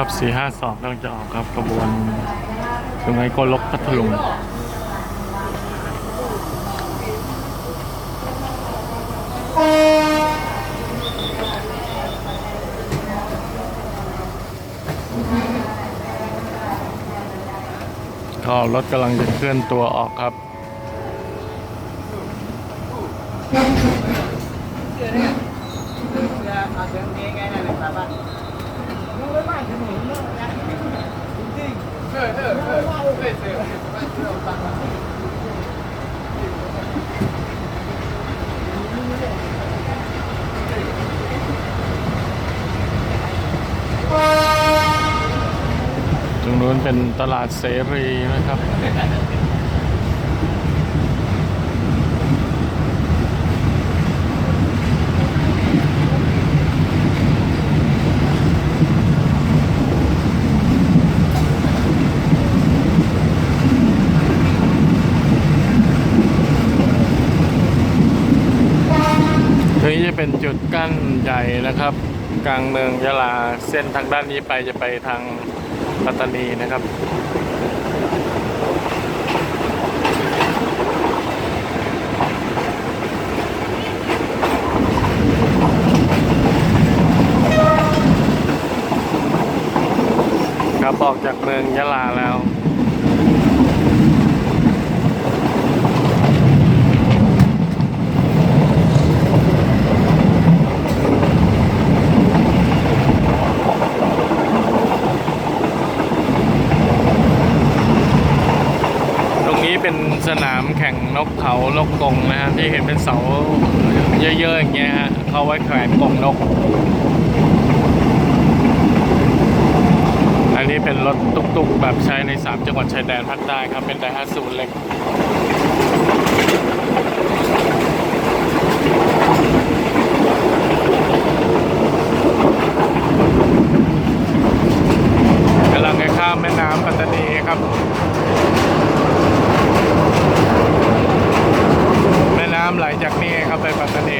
ครับ 452กำลังจะออกครับกระบวนตรงไงก็ลกพัทลุงก็รถกำลังจะเคลื่อนตัวออกครับเสือเนี่ยเสือเอาเสือเองไงนะหนึ่งสามบ้าน ตรงนู้นเป็นตลาดเสรีนะครับ ตรงนี้จะเป็นจุดกั้นใหญ่นะครับ กลางเมืองยะลาเส้นทางด้านนี้ไปจะไปทางปัตตานีนะครับครับออกจากเมืองยะลาแล้ว ตรงนี้เป็น สนามแข่งนกเขานกกงนะฮะที่เห็นเป็นเสาเยอะๆอย่างเงี้ยฮะเขาไว้แขวนกงนก อันนี้เป็นรถตุกๆ แบบใช้ใน 3 จังหวัดชายแดนภาคใต้ครับ เป็นไดฮัตสูเล็กกำลังจะข้ามแม่น้ำปัตตานีครับ ไปปัตตานี